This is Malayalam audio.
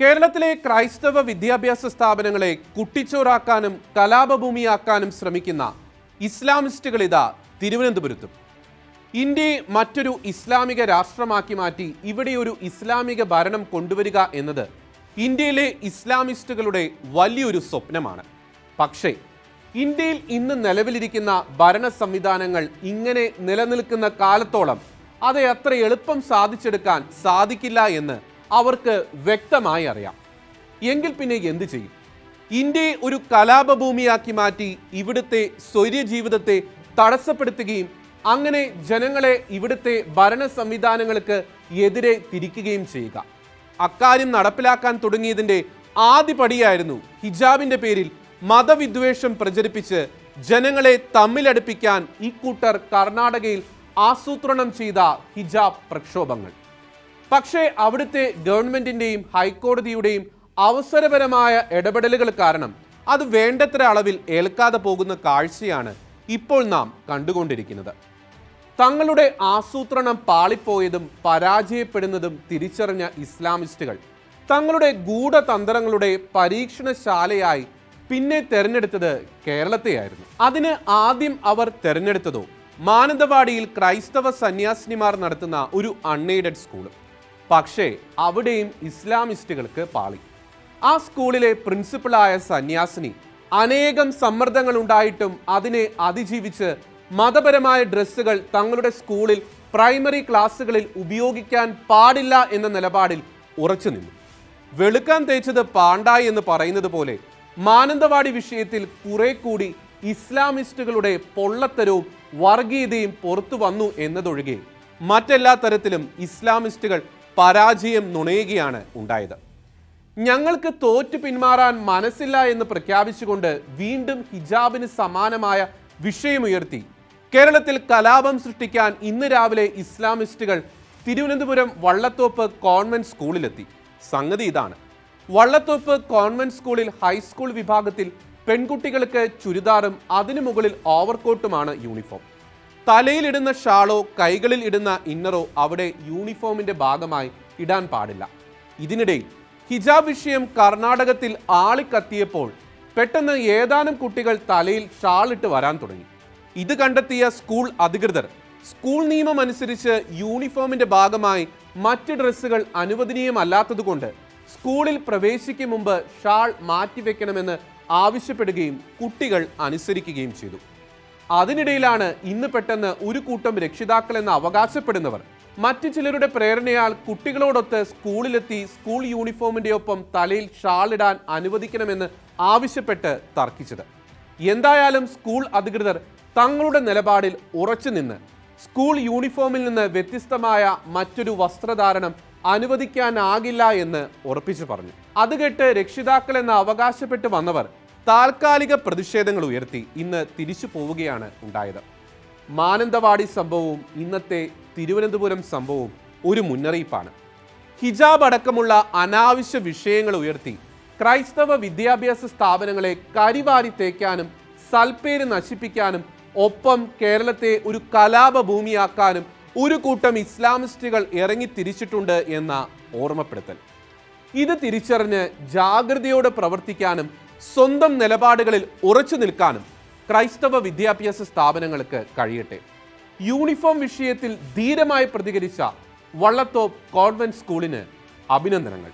കേരളത്തിലെ ക്രൈസ്തവ വിദ്യാഭ്യാസ സ്ഥാപനങ്ങളെ കുട്ടിച്ചോറാക്കാനും കലാപഭൂമിയാക്കാനും ശ്രമിക്കുന്ന ഇസ്ലാമിസ്റ്റുകൾ ഇതാ തിരുവനന്തപുരത്തും. ഇന്ത്യയെ മറ്റൊരു ഇസ്ലാമിക രാഷ്ട്രമാക്കി മാറ്റി ഇവിടെ ഒരു ഇസ്ലാമിക ഭരണം കൊണ്ടുവരിക എന്നത് ഇന്ത്യയിലെ ഇസ്ലാമിസ്റ്റുകളുടെ വലിയൊരു സ്വപ്നമാണ്. പക്ഷേ ഇന്ത്യയിൽ ഇന്ന് നിലവിലിരിക്കുന്ന ഭരണ സംവിധാനങ്ങൾ ഇങ്ങനെ നിലനിൽക്കുന്ന കാലത്തോളം അത് അത്ര എളുപ്പം സാധിച്ചെടുക്കാൻ സാധിക്കില്ല എന്ന് അവർക്ക് വ്യക്തമായി അറിയാം. എങ്കിൽ പിന്നെ എന്ത് ചെയ്യും? ഇന്ത്യയെ ഒരു കലാപഭൂമിയാക്കി മാറ്റി ഇവിടുത്തെ സ്വൈര്യ ജീവിതത്തെ തടസ്സപ്പെടുത്തുകയും അങ്ങനെ ജനങ്ങളെ ഇവിടുത്തെ ഭരണ സംവിധാനങ്ങൾക്ക് എതിരെ തിരിക്കുകയും ചെയ്യുക. അക്കാര്യം നടപ്പിലാക്കാൻ തുടങ്ങിയതിന്റെ ആദ്യപടിയായിരുന്നു ഹിജാബിന്റെ പേരിൽ മതവിദ്വേഷം പ്രചരിപ്പിച്ച് ജനങ്ങളെ തമ്മിലടുപ്പിക്കാൻ ഇക്കൂട്ടർ കർണാടകയിൽ ആസൂത്രണം ചെയ്ത ഹിജാബ് പ്രക്ഷോഭങ്ങൾ. പക്ഷേ അവിടുത്തെ ഗവൺമെന്റിന്റെയും ഹൈക്കോടതിയുടെയും അവസരപരമായ ഇടപെടലുകൾ കാരണം അത് വേണ്ടത്ര അളവിൽ ഏൽക്കാതെ പോകുന്ന കാഴ്ചയാണ് ഇപ്പോൾ നാം കണ്ടുകൊണ്ടിരിക്കുന്നത്. തങ്ങളുടെ ആസൂത്രണം പാളിപ്പോയതും പരാജയപ്പെടുന്നതും തിരിച്ചറിഞ്ഞ ഇസ്ലാമിസ്റ്റുകൾ തങ്ങളുടെ ഗൂഢതന്ത്രങ്ങളുടെ പരീക്ഷണശാലയായി പിന്നെ തെരഞ്ഞെടുത്തത് കേരളത്തെയായിരുന്നു. അതിന് ആദ്യം അവർ തെരഞ്ഞെടുത്തതോ മാനന്തവാടിയിൽ ക്രൈസ്തവ സന്യാസിനിമാർ നടത്തുന്ന ഒരു അൺഎയ്ഡഡ് സ്കൂൾ പക്ഷേ അവിടെയും ഇസ്ലാമിസ്റ്റുകൾക്ക് പാളി. ആ സ്കൂളിലെ പ്രിൻസിപ്പളായ സന്യാസിനി അനേകം സമ്മർദ്ദങ്ങൾ ഉണ്ടായിട്ടും അതിനെ അതിജീവിച്ച് മതപരമായ ഡ്രസ്സുകൾ തങ്ങളുടെ സ്കൂളിൽ പ്രൈമറി ക്ലാസ്സുകളിൽ ഉപയോഗിക്കാൻ പാടില്ല എന്ന നിലപാടിൽ ഉറച്ചു നിന്നു. വെളുക്കാൻ തേച്ചത് പാണ്ടായി എന്ന് പറയുന്നത് പോലെ മാനന്തവാടി വിഷയത്തിൽ കുറെ കൂടി ഇസ്ലാമിസ്റ്റുകളുടെ പൊള്ളത്തരവും വർഗീയതയും പുറത്തു വന്നു എന്നതൊഴികെ മറ്റെല്ലാ തരത്തിലും ഇസ്ലാമിസ്റ്റുകൾ പരാജയം നുണയുകയാണ് ഉണ്ടായത്. ഞങ്ങൾക്ക് തോറ്റു പിന്മാറാൻ മനസ്സില്ല എന്ന് പ്രഖ്യാപിച്ചുകൊണ്ട് വീണ്ടും ഹിജാബിന് സമാനമായ വിഷയമുയർത്തി. കേരളത്തിൽ കലാപം സൃഷ്ടിക്കാൻ ഇന്ന് രാവിലെ ഇസ്ലാമിസ്റ്റുകൾ തിരുവനന്തപുരം വള്ളത്തോപ്പ് കോൺവെന്റ് സ്കൂളിലെത്തി. സംഗതി ഇതാണ്. വള്ളത്തോപ്പ് കോൺവെന്റ് സ്കൂളിൽ ഹൈസ്കൂൾ വിഭാഗത്തിൽ പെൺകുട്ടികൾക്ക് ചുരിദാറും അതിനു മുകളിൽ ഓവർകോട്ടുമാണ് യൂണിഫോം. തലയിലിടുന്ന ഷാളോ കൈകളിൽ ഇടുന്ന ഇന്നറോ അവിടെ യൂണിഫോമിന്റെ ഭാഗമായി ഇടാൻ പാടില്ല. ഇതിനിടയിൽ ഹിജാബ് വിഷയം കർണാടകത്തിൽ ആളിക്കത്തിയപ്പോൾ പെട്ടെന്ന് ഏതാനും കുട്ടികൾ തലയിൽ ഷാളിട്ട് വരാൻ തുടങ്ങി. ഇത് കണ്ടെത്തിയ സ്കൂൾ അധികൃതർ സ്കൂൾ നിയമം അനുസരിച്ച് യൂണിഫോമിന്റെ ഭാഗമായി മറ്റ് ഡ്രസ്സുകൾ അനുവദനീയമല്ലാത്തതുകൊണ്ട് സ്കൂളിൽ പ്രവേശിക്കും മുമ്പ് ഷാൾ മാറ്റിവെക്കണമെന്ന് ആവശ്യപ്പെടുകയും കുട്ടികൾ അനുസരിക്കുകയും ചെയ്തു. അതിനിടയിലാണ് ഇന്ന് പെട്ടെന്ന് ഒരു കൂട്ടം രക്ഷിതാക്കളെന്ന് അവകാശപ്പെടുന്നവർ. മറ്റു ചിലരുടെ പ്രേരണയാൽ കുട്ടികളോടൊത്ത് സ്കൂളിലെത്തി സ്കൂൾ യൂണിഫോമിന്റെ ഒപ്പം തലയിൽ ഷാളിടാൻ അനുവദിക്കണമെന്ന് ആവശ്യപ്പെട്ട് തർക്കിച്ചത്. എന്തായാലും സ്കൂൾ അധികൃതർ തങ്ങളുടെ നിലപാടിൽ ഉറച്ചു നിന്ന് സ്കൂൾ യൂണിഫോമിൽ നിന്ന് വ്യത്യസ്തമായ മറ്റൊരു വസ്ത്രധാരണം അനുവദിക്കാനാകില്ല എന്ന് ഉറപ്പിച്ചു പറഞ്ഞു. അത് കേട്ട് രക്ഷിതാക്കളെന്ന് അവകാശപ്പെട്ട് വന്നവർ താൽക്കാലിക പ്രതിഷേധങ്ങൾ ഉയർത്തി ഇന്ന് തിരിച്ചു പോവുകയാണ് ഉണ്ടായത്. മാനന്തവാടി സംഭവവും ഇന്നത്തെ തിരുവനന്തപുരം സംഭവവും ഒരു മുന്നറിയിപ്പാണ്. ഹിജാബ് അടക്കമുള്ള അനാവശ്യ വിഷയങ്ങൾ ഉയർത്തി ക്രൈസ്തവ വിദ്യാഭ്യാസ സ്ഥാപനങ്ങളെ കരിവാരി തേക്കാനും സൽപ്പേര് നശിപ്പിക്കാനും ഒപ്പം കേരളത്തെ ഒരു കലാപഭൂമിയാക്കാനും ഒരു കൂട്ടം ഇസ്ലാമിസ്റ്റുകൾ ഇറങ്ങി തിരിച്ചിട്ടുണ്ട് എന്ന ഓർമ്മപ്പെടുത്തൽ. ഇത് തിരിച്ചറിഞ്ഞ് ജാഗ്രതയോടെ പ്രവർത്തിക്കാനും സ്വന്തം നിലപാടുകളിൽ ഉറച്ചു നിൽക്കാനും ക്രൈസ്തവ വിദ്യാഭ്യാസ സ്ഥാപനങ്ങൾക്ക് കഴിയട്ടെ. യൂണിഫോം വിഷയത്തിൽ ധീരമായി പ്രതികരിച്ച വള്ളത്തോപ്പ് കോൺവെന്റ് സ്കൂളിന് അഭിനന്ദനങ്ങൾ.